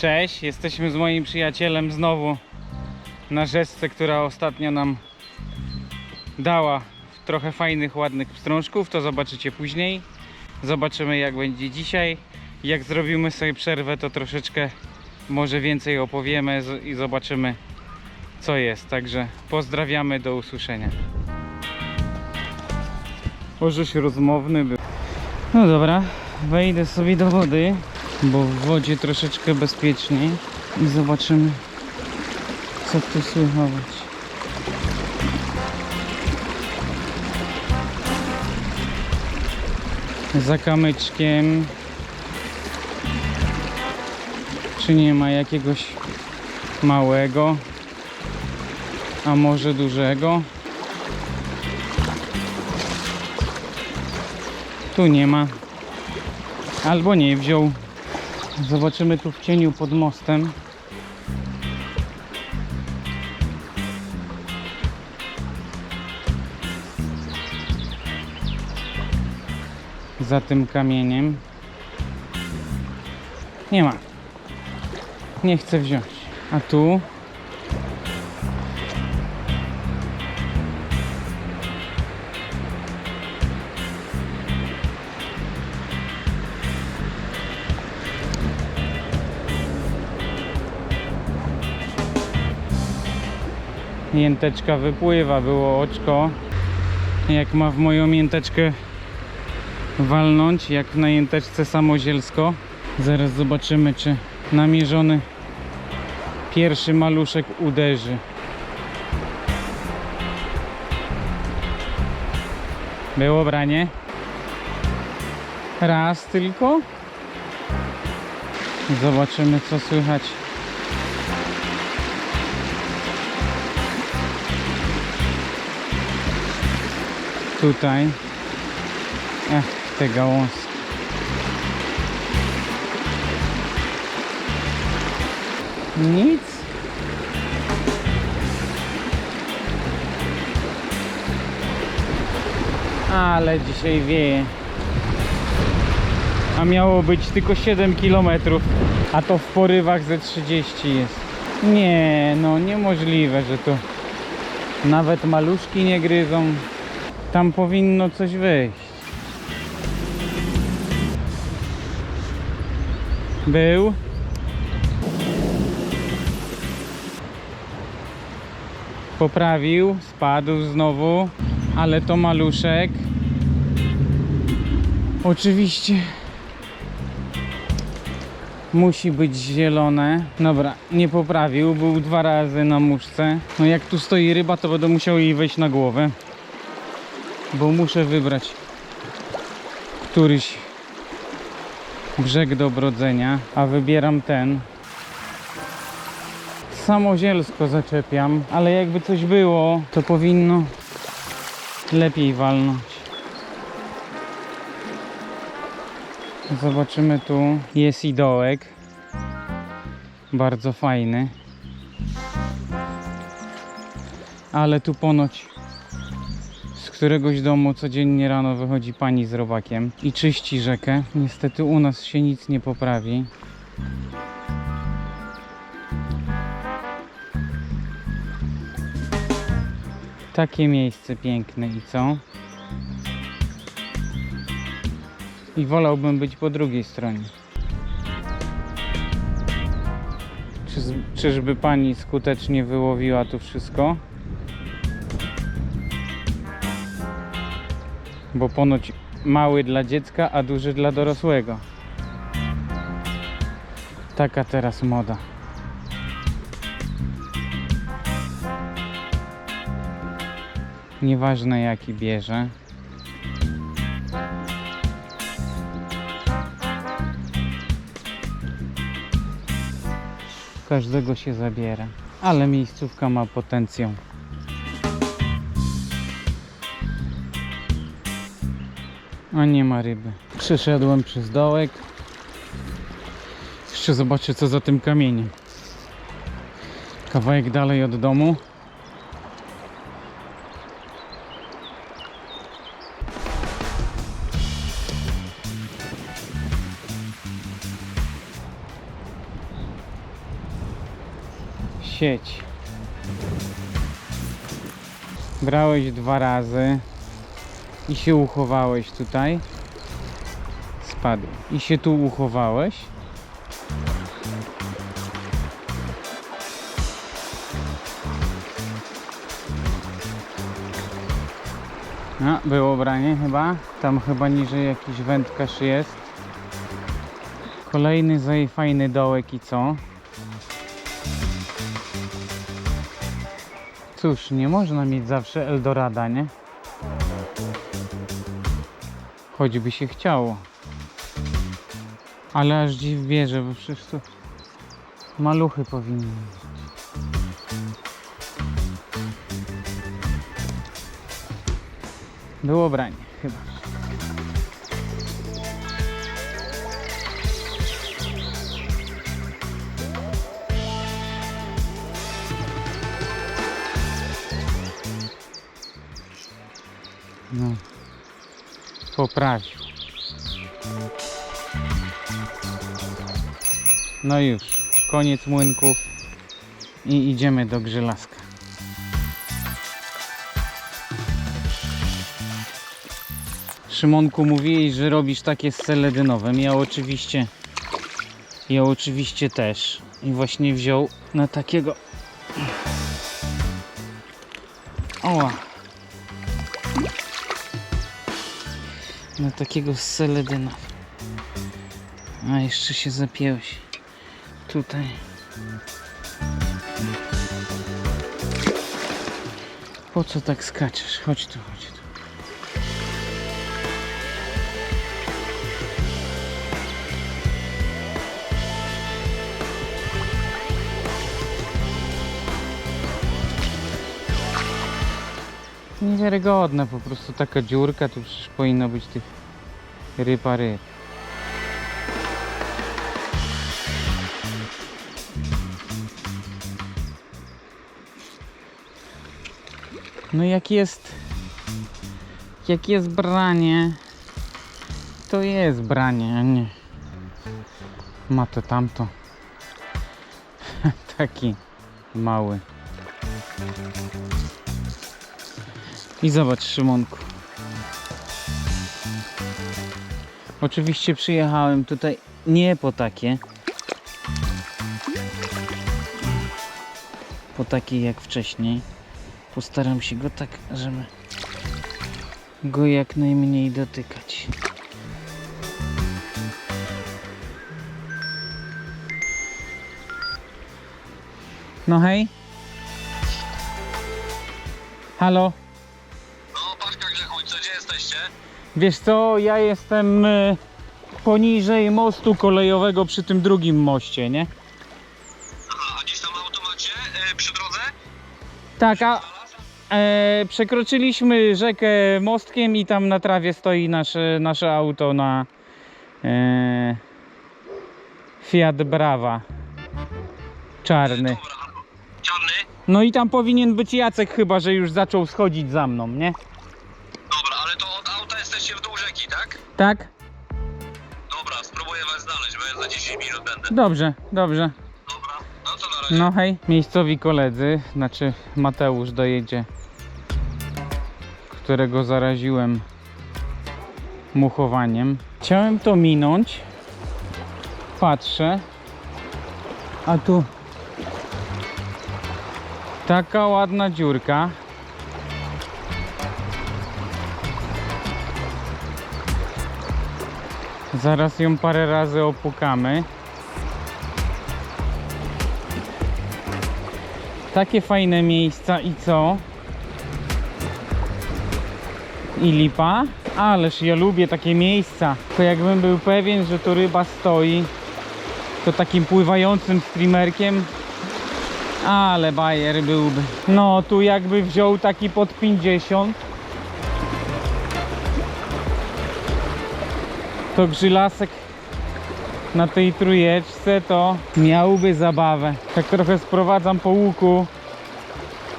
Cześć, jesteśmy z moim przyjacielem znowu na rzeczce, która ostatnio nam dała trochę fajnych, ładnych pstrążków. To zobaczycie później. Zobaczymy jak będzie dzisiaj. Jak zrobimy sobie przerwę, to troszeczkę może więcej opowiemy i zobaczymy co jest. Także pozdrawiamy, do usłyszenia. Orzesz rozmowny był. No dobra, wejdę sobie do wody, bo w wodzie troszeczkę bezpieczniej i zobaczymy co tu słychać. Za kamyczkiem czy nie ma jakiegoś małego, a może dużego? Tu nie ma. Albo nie wziął. Zobaczymy tu w cieniu pod mostem. Za tym kamieniem. Nie ma. Nie chcę wziąć. A tu? Mięteczka wypływa, było oczko. Jak ma w moją mięteczkę walnąć, jak na jęteczce samozielsko. Zaraz zobaczymy, czy namierzony pierwszy maluszek uderzy. Było branie? Raz tylko? Zobaczymy, co słychać. Tutaj. Ech, te gałązki. Nic. Ale dzisiaj wieje. A miało być tylko 7 km, a to w porywach ze 30 jest. Nie, no niemożliwe, że to nawet maluszki nie gryzą. Tam powinno coś wyjść. Był. Poprawił, spadł znowu, ale to maluszek. Oczywiście musi być zielone. Dobra, nie poprawił, był dwa razy na muszce. No jak tu stoi ryba, to będę musiał jej wejść na głowę bo muszę wybrać któryś brzeg do brodzenia, a wybieram ten. Samozielsko zaczepiam, ale jakby coś było, to powinno lepiej walnąć. Zobaczymy tu. Jest i dołek. Bardzo fajny. Ale tu ponoć któregoś domu codziennie rano wychodzi pani z robakiem i czyści rzekę. Niestety u nas się nic nie poprawi. Takie miejsce piękne i co? I wolałbym być po drugiej stronie. Czy, czyżby pani skutecznie wyłowiła tu wszystko? Bo ponoć mały dla dziecka, a duży dla dorosłego. Taka teraz moda. Nieważne jaki bierze. Każdego się zabiera. Ale miejscówka ma potencjał. A nie ma ryby. Przeszedłem przez dołek. Jeszcze zobaczę co za tym kamieniem. Kawałek dalej od domu. sieć. Brałeś dwa razy i się uchowałeś tutaj. Spadł. I się tu uchowałeś. No, było branie chyba. Tam chyba niżej jakiś wędkarz jest. Kolejny zaj fajny dołek i co? Cóż, nie można mieć zawsze Eldorada, nie? Choćby się chciało. Ale aż dziw bierze, bo przecież tu maluchy powinny być. Było branie, chyba. Poprawił. No już, koniec młynków i idziemy do Grzylaska. Szymonku mówiłeś, że robisz takie z seledynowym. Ja oczywiście ja oczywiście też. I właśnie wziął na takiego Oła. Na takiego seledyna. A jeszcze się zapięłeś. Tutaj. Po co tak skaczesz? Chodź tu, chodź tu. Niewiarygodne, po prostu taka dziurka, tu przecież powinno być tych ryba ryb. No jak jest jak jest branie to jest branie, a nie ma to tamto taki mały i zobacz Szymonku oczywiście przyjechałem tutaj nie po takie po takie jak wcześniej Postaram się go tak, żeby go jak najmniej dotykać. No hej. Halo. Wiesz co, ja jestem y, poniżej mostu kolejowego przy tym drugim moście, nie? Aha, a gdzieś tam na automacie yy, przy drodze? Tak, a e, przekroczyliśmy rzekę mostkiem i tam na trawie stoi nasze, nasze auto na e, Fiat Brava. Czarny. Dobra. Czarny? No i tam powinien być Jacek chyba, że już zaczął schodzić za mną, nie? Tak? Dobra, spróbuję was znaleźć, bo ja za 10 minut będę. Dobrze, dobrze. Dobra, no na razie. No hej, miejscowi koledzy, znaczy Mateusz dojedzie, którego zaraziłem muchowaniem. Chciałem to minąć, patrzę, a tu taka ładna dziurka. Zaraz ją parę razy opukamy. Takie fajne miejsca i co? I lipa? Ależ ja lubię takie miejsca. To jakbym był pewien, że tu ryba stoi, to takim pływającym streamerkiem. Ale bajer byłby. No tu jakby wziął taki pod 50. To grzylasek na tej trójeczce to miałby zabawę. Tak trochę sprowadzam po łuku,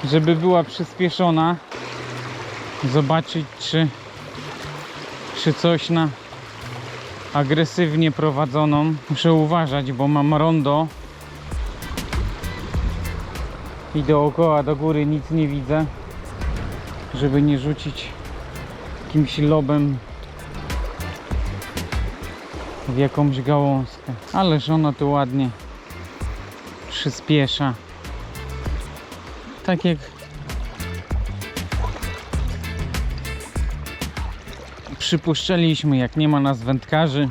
żeby była przyspieszona. Zobaczyć czy, czy coś na agresywnie prowadzoną. Muszę uważać, bo mam rondo I dookoła do góry nic nie widzę, żeby nie rzucić jakimś lobem w jakąś gałązkę. Ależ ona tu ładnie przyspiesza. Tak jak przypuszczaliśmy, jak nie ma nas wędkarzy,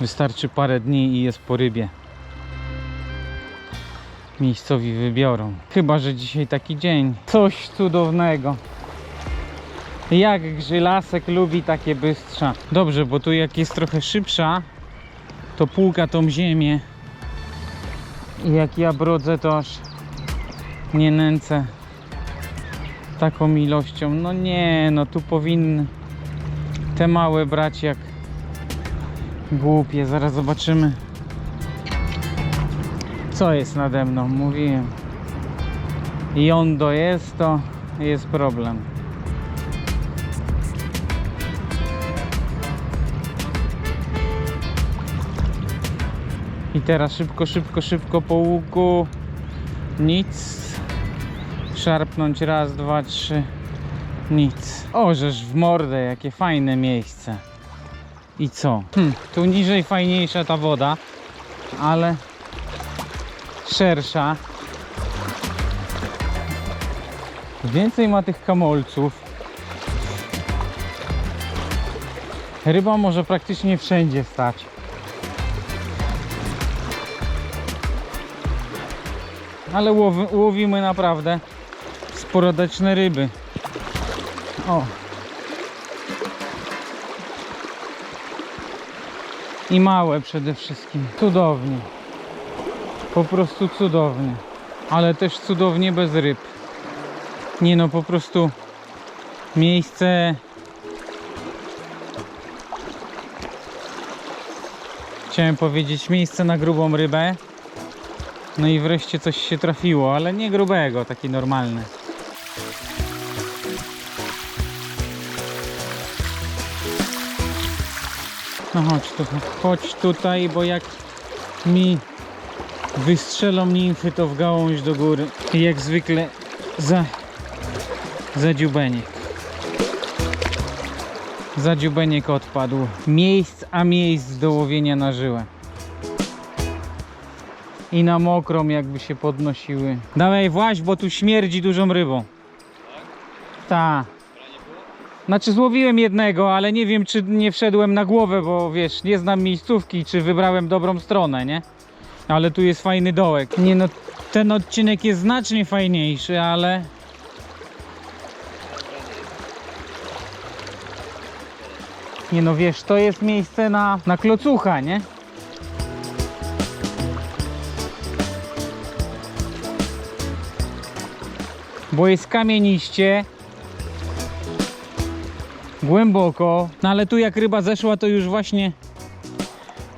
wystarczy parę dni i jest po rybie. Miejscowi wybiorą. Chyba, że dzisiaj taki dzień. Coś cudownego. Jak grzylasek lubi takie bystrza. Dobrze, bo tu jak jest trochę szybsza, to płuka tą ziemię. I jak ja brodzę, to aż nie nęcę taką ilością. No nie, no tu powinny te małe brać jak głupie. Zaraz zobaczymy. Co jest nade mną? Mówiłem. Jondo jest, to jest problem. I teraz szybko, szybko, szybko po łuku. Nic. Szarpnąć raz, dwa, trzy. Nic. O, żeż w mordę, jakie fajne miejsce. I co? Hm, tu niżej fajniejsza ta woda, ale szersza. Więcej ma tych kamolców. Ryba może praktycznie wszędzie stać. Ale łowi, łowimy naprawdę sporadyczne ryby. O. I małe przede wszystkim. Cudownie. Po prostu cudownie. Ale też cudownie bez ryb. Nie no, po prostu miejsce. Chciałem powiedzieć miejsce na grubą rybę. No i wreszcie coś się trafiło, ale nie grubego, taki normalny. No chodź tu, chodź tutaj, bo jak mi wystrzelą nimfy, to w gałąź do góry. I jak zwykle za, za dziubeniek. Za dziubeniek odpadł. Miejsc, a miejsc do łowienia na żyłę. I na mokrą jakby się podnosiły. Dawaj właź, bo tu śmierdzi dużą rybą. Ta. Znaczy złowiłem jednego, ale nie wiem czy nie wszedłem na głowę, bo wiesz, nie znam miejscówki, czy wybrałem dobrą stronę, nie? Ale tu jest fajny dołek. Nie no, ten odcinek jest znacznie fajniejszy, ale... Nie no wiesz, to jest miejsce na, na klocucha, nie? Bo jest kamieniście, głęboko. No ale tu jak ryba zeszła, to już właśnie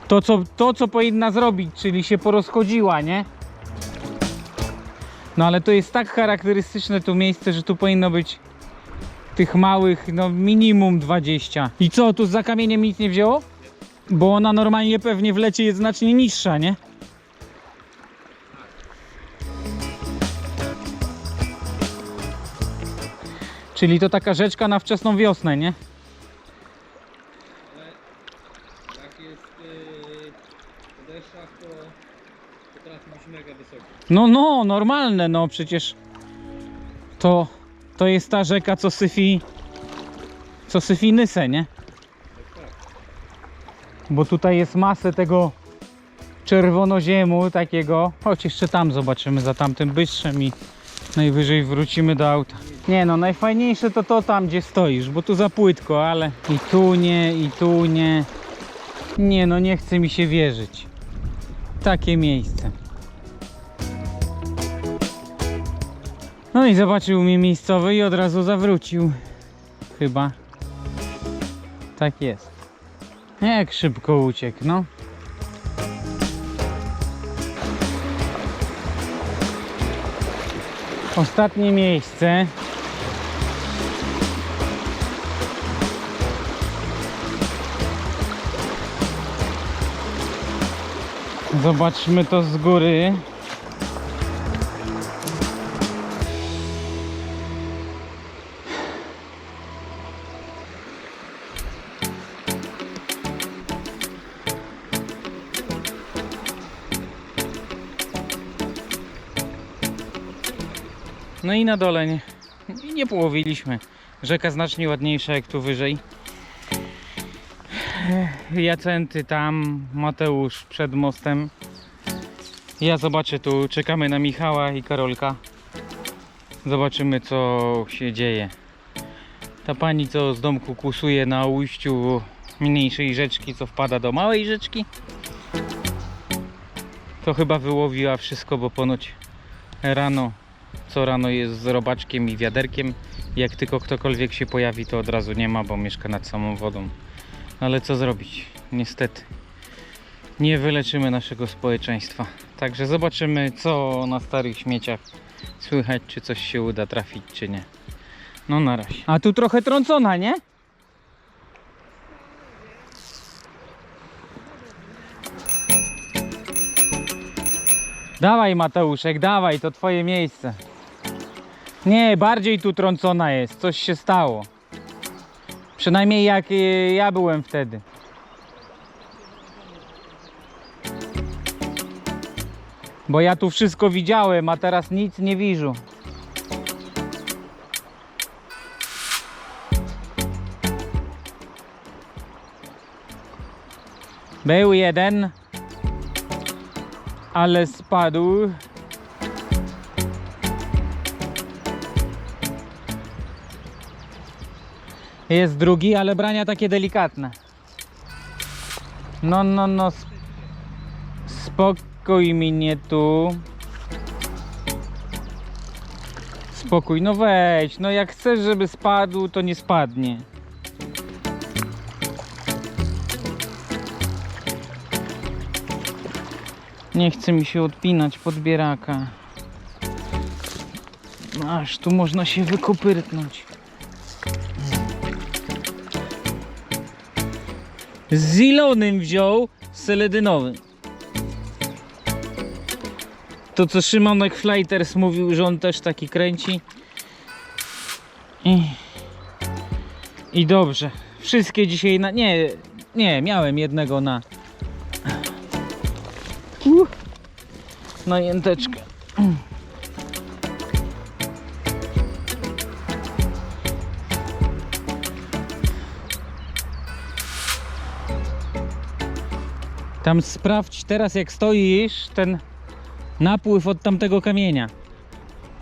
to co, to, co powinna zrobić, czyli się porozchodziła, nie? No ale to jest tak charakterystyczne to miejsce, że tu powinno być tych małych, no minimum 20. I co, tu za kamieniem nic nie wzięło? Bo ona normalnie pewnie w lecie jest znacznie niższa, nie? Czyli to taka rzeczka na wczesną wiosnę, nie? Jak jest yy, deszczach, to być mega wysoki. No, no, normalne, no przecież to, to jest ta rzeka, co syfi, co syfi Nysę, nie? Bo tutaj jest masę tego czerwonoziemu takiego. Chodź jeszcze tam zobaczymy, za tamtym bystrzem i najwyżej wrócimy do auta. Nie no, najfajniejsze to to tam, gdzie stoisz, bo tu za płytko, ale i tu nie, i tu nie. Nie no, nie chce mi się wierzyć. Takie miejsce. No i zobaczył mnie miejscowy i od razu zawrócił. Chyba. Tak jest. Jak szybko uciekł, no. Ostatnie miejsce. Zobaczmy to z góry. I na dole nie, nie połowiliśmy. Rzeka znacznie ładniejsza jak tu wyżej. Jacenty tam, Mateusz przed mostem. Ja zobaczę tu, czekamy na Michała i Karolka. Zobaczymy co się dzieje. Ta pani co z domku kusuje na ujściu mniejszej rzeczki, co wpada do małej rzeczki. To chyba wyłowiła wszystko, bo ponoć rano, co rano jest z robaczkiem i wiaderkiem. Jak tylko ktokolwiek się pojawi, to od razu nie ma, bo mieszka nad samą wodą. Ale co zrobić? Niestety. Nie wyleczymy naszego społeczeństwa. Także zobaczymy, co na starych śmieciach słychać, czy coś się uda trafić, czy nie. No na razie. A tu trochę trącona, nie? Dawaj Mateuszek, dawaj, to twoje miejsce. Nie, bardziej tu trącona jest, coś się stało. Przynajmniej jak y, ja byłem wtedy. Bo ja tu wszystko widziałem, a teraz nic nie widzę. Był jeden, ale spadł. Jest drugi, ale brania takie delikatne. No, no, no. sp- Spokój mi nie tu. Spokój, no weź. No jak chcesz, żeby spadł, to nie spadnie. Nie chce mi się odpinać podbieraka. Aż tu można się wykopyrtnąć. Z zielonym wziął, seledynowym. To co Szymonek Flighters mówił, że on też taki kręci. I, I dobrze. Wszystkie dzisiaj na... Nie, nie, miałem jednego na... na jęteczkę. Tam sprawdź teraz jak stoisz ten napływ od tamtego kamienia.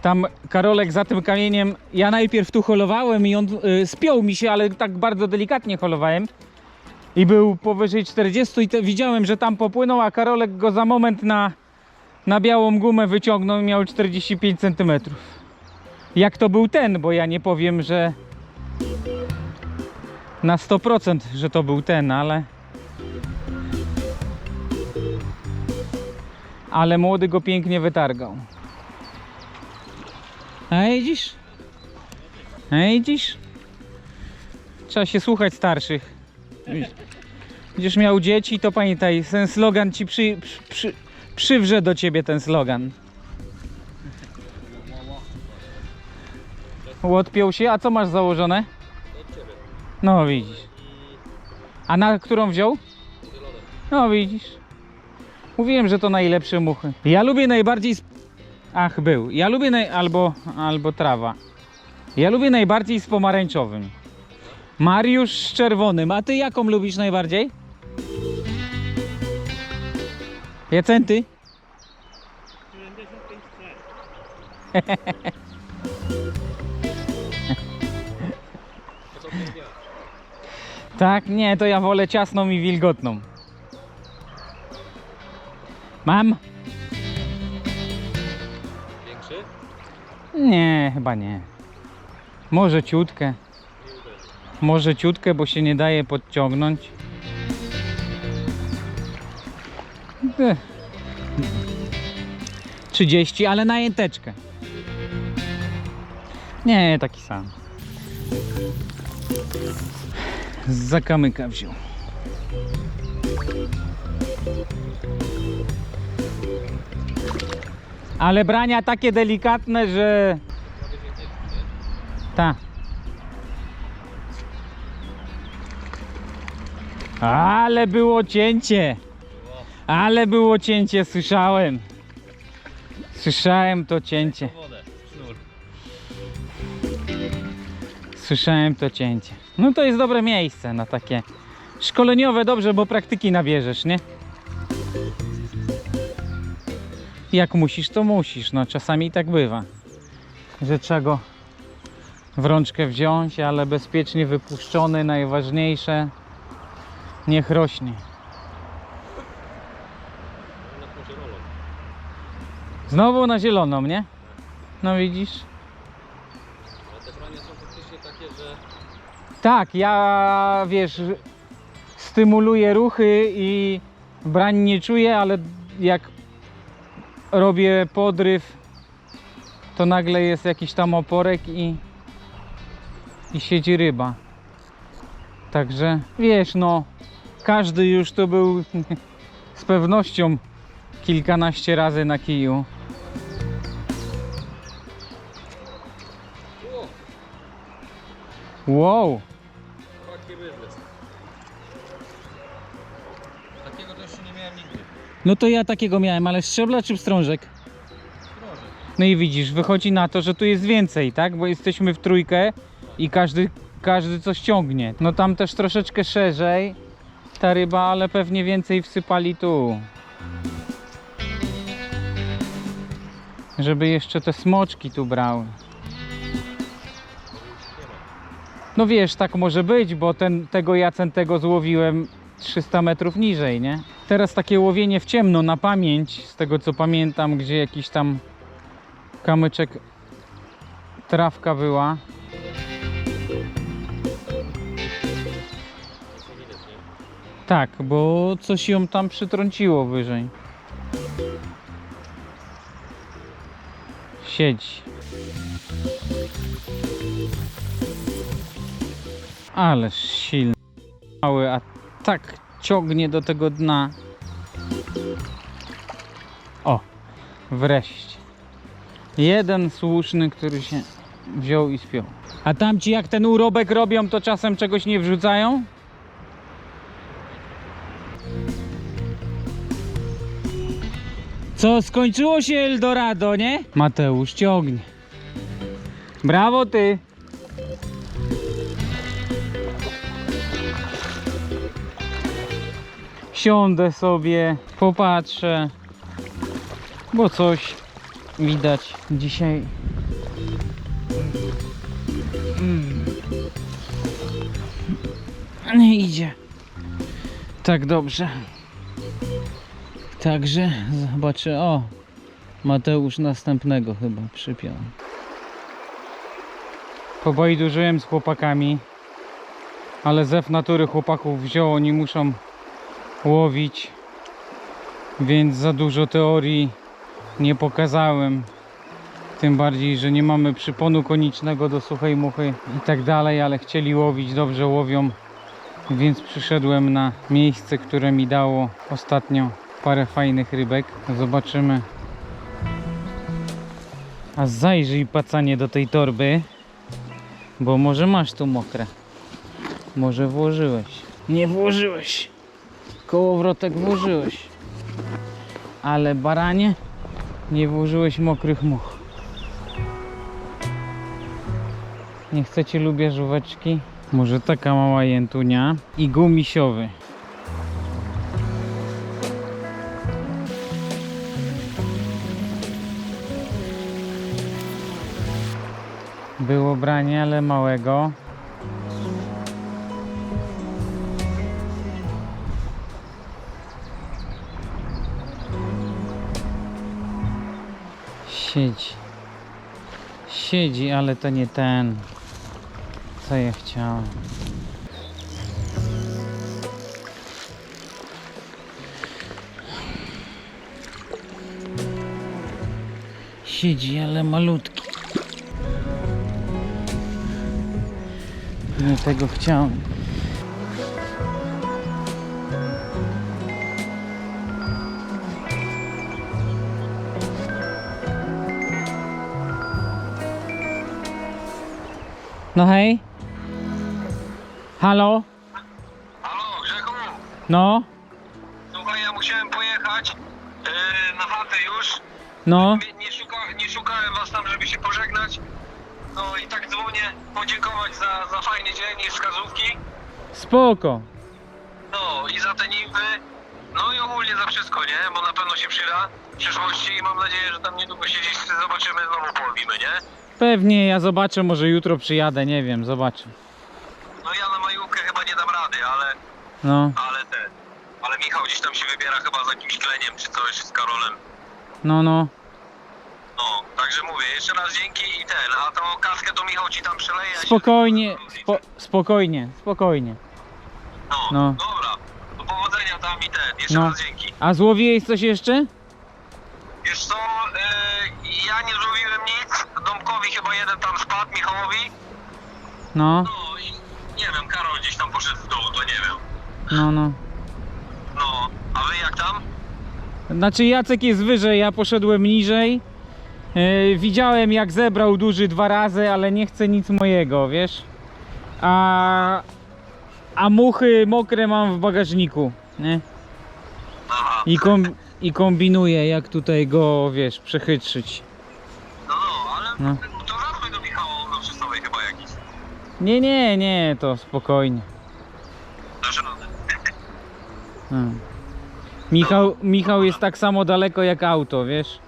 Tam Karolek za tym kamieniem, ja najpierw tu holowałem i on y, spiął mi się, ale tak bardzo delikatnie holowałem. I był powyżej 40 i te, widziałem, że tam popłynął, a Karolek go za moment na, na białą gumę wyciągnął i miał 45 cm. Jak to był ten, bo ja nie powiem, że na 100%, że to był ten, ale ale młody go pięknie wytargał. A widzisz? A widzisz? Trzeba się słuchać starszych. Będziesz miał dzieci, to pamiętaj, ten slogan ci przy, przy, przy, przywrze do ciebie ten slogan. Odpiął się, a co masz założone? No widzisz. A na którą wziął? No widzisz. Mówiłem, że to najlepsze muchy. Ja lubię najbardziej. Ach, był. Ja lubię naj... albo, albo trawa. Ja lubię najbardziej z pomarańczowym. Mariusz z czerwonym. A ty jaką lubisz najbardziej? Jacenty? 95 Tak, nie, to ja wolę ciasną i wilgotną. Mam? Większy? Nie, chyba nie. Może ciutkę. Może ciutkę, bo się nie daje podciągnąć. 30, ale na jęteczkę. Nie, taki sam. Zakamyka wziął. Ale brania takie delikatne, że... Ta. Ale było cięcie. Ale było cięcie, słyszałem. Słyszałem to cięcie. Słyszałem to cięcie. No to jest dobre miejsce na takie szkoleniowe, dobrze, bo praktyki nabierzesz, nie? Jak musisz, to musisz. No czasami tak bywa, że trzeba go w rączkę wziąć, ale bezpiecznie wypuszczony, najważniejsze, niech rośnie. Ona może rolą. Znowu na zieloną, nie? No widzisz? Ale te brania są faktycznie takie, że Tak, ja wiesz, stymuluję ruchy i brań nie czuję, ale jak robię podryw, to nagle jest jakiś tam oporek i, i siedzi ryba. Także wiesz, no, każdy już tu był z pewnością kilkanaście razy na kiju. Wow! taki. Takiego to jeszcze nie miałem nigdy. No to ja takiego miałem, ale szczebla czy wstrążek? Proszę. No i widzisz, wychodzi na to, że tu jest więcej, tak? Bo jesteśmy w trójkę i każdy, każdy coś ciągnie. No tam też troszeczkę szerzej ta ryba, ale pewnie więcej wsypali tu. Żeby jeszcze te smoczki tu brały. No wiesz, tak może być, bo ten, tego jacentego złowiłem 300 metrów niżej, nie? Teraz takie łowienie w ciemno, na pamięć, z tego co pamiętam, gdzie jakiś tam kamyczek trawka była. Tak, bo coś ją tam przytrąciło wyżej. Siedzi. Ależ silny. Mały, a tak ciągnie do tego dna. O, wreszcie. Jeden słuszny, który się wziął i spiął. A tamci jak ten urobek robią, to czasem czegoś nie wrzucają? Co, skończyło się Eldorado, nie? Mateusz ciągnie. Brawo ty. Siądę sobie, popatrzę, bo coś widać dzisiaj. Mm. Nie idzie tak dobrze. Także zobaczę. O, Mateusz następnego chyba przypiął. Pobajdurzyłem z chłopakami, ale zew natury chłopaków wziął, oni muszą łowić, więc za dużo teorii nie pokazałem. Tym bardziej, że nie mamy przyponu konicznego do suchej muchy i tak dalej, ale chcieli łowić, dobrze łowią, więc przyszedłem na miejsce, które mi dało ostatnio parę fajnych rybek. Zobaczymy. A zajrzyj pacanie do tej torby, bo może masz tu mokre. Może włożyłeś. Nie włożyłeś. Kołowrotek włożyłeś. Ale baranie nie włożyłeś mokrych much. Nie chcecie lubię żółweczki? Może taka mała jętunia i gumisiowy. Było branie, ale małego. Siedzi. Siedzi, ale to nie ten, co ja chciałem. Siedzi, ale malutki. Nie tego chciałem. No hej. Halo? Halo, Grzechu? No? Słuchaj, ja musiałem pojechać yy, na chatę już. No? Nie, nie, szuka, nie szukałem was tam, żeby się pożegnać. No i tak dzwonię podziękować za, za fajny dzień i wskazówki. Spoko. No i za te nimby. No i ogólnie za wszystko, nie? Bo na pewno się przyda w przyszłości i mam nadzieję, że tam niedługo się gdzieś zobaczymy, znowu połowimy, nie? Pewnie ja zobaczę, może jutro przyjadę, nie wiem, zobaczę. No ja na majówkę chyba nie dam rady, ale, No, ale ten. Ale Michał gdzieś tam się wybiera chyba z jakimś kleniem czy coś z Karolem. no, no. No, także mówię, jeszcze raz dzięki i ten, a tą kaskę to Michał ci tam przeleje. a się- Spokojnie, spo, spokojnie, spokojnie. No, no. dobra. Do powodzenia tam i ten, jeszcze No. raz dzięki. A złowiłeś coś jeszcze? Wiesz co, yy, ja nie zrobiłem nic, Domkowi chyba jeden tam spadł, Michałowi. No, No i nie wiem, Karol gdzieś tam poszedł w dół, to nie wiem. no, no. No, a wy jak tam? Znaczy Jacek jest wyżej, ja poszedłem niżej. Yy, widziałem jak zebrał duży dwa razy, ale nie chcę nic mojego, wiesz? A, a muchy mokre mam w bagażniku, nie? Aha. I, kom, I kombinuję jak tutaj go, wiesz, przechytrzyć. No, no, ale No. to zadzwoń do Michała Nowoczesnowej chyba jakiś. Nie, nie, nie, to spokojnie. Dasz radę. Hmm. Michał, Michał jest tak samo daleko jak auto, wiesz?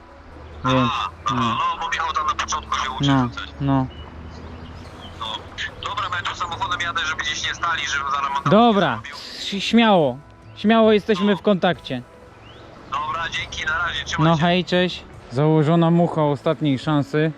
Więc, aha, no, no, bo Michał tam na początku się uczy no, no. No. Dobra, bo ja tu samochodem jadę, żeby gdzieś nie stali, żeby zaraz mandat Dobra, śmiało. Śmiało jesteśmy w kontakcie. Dzięki, na razie, trzymaj No się. hej, cześć. Założona mucha ostatniej szansy.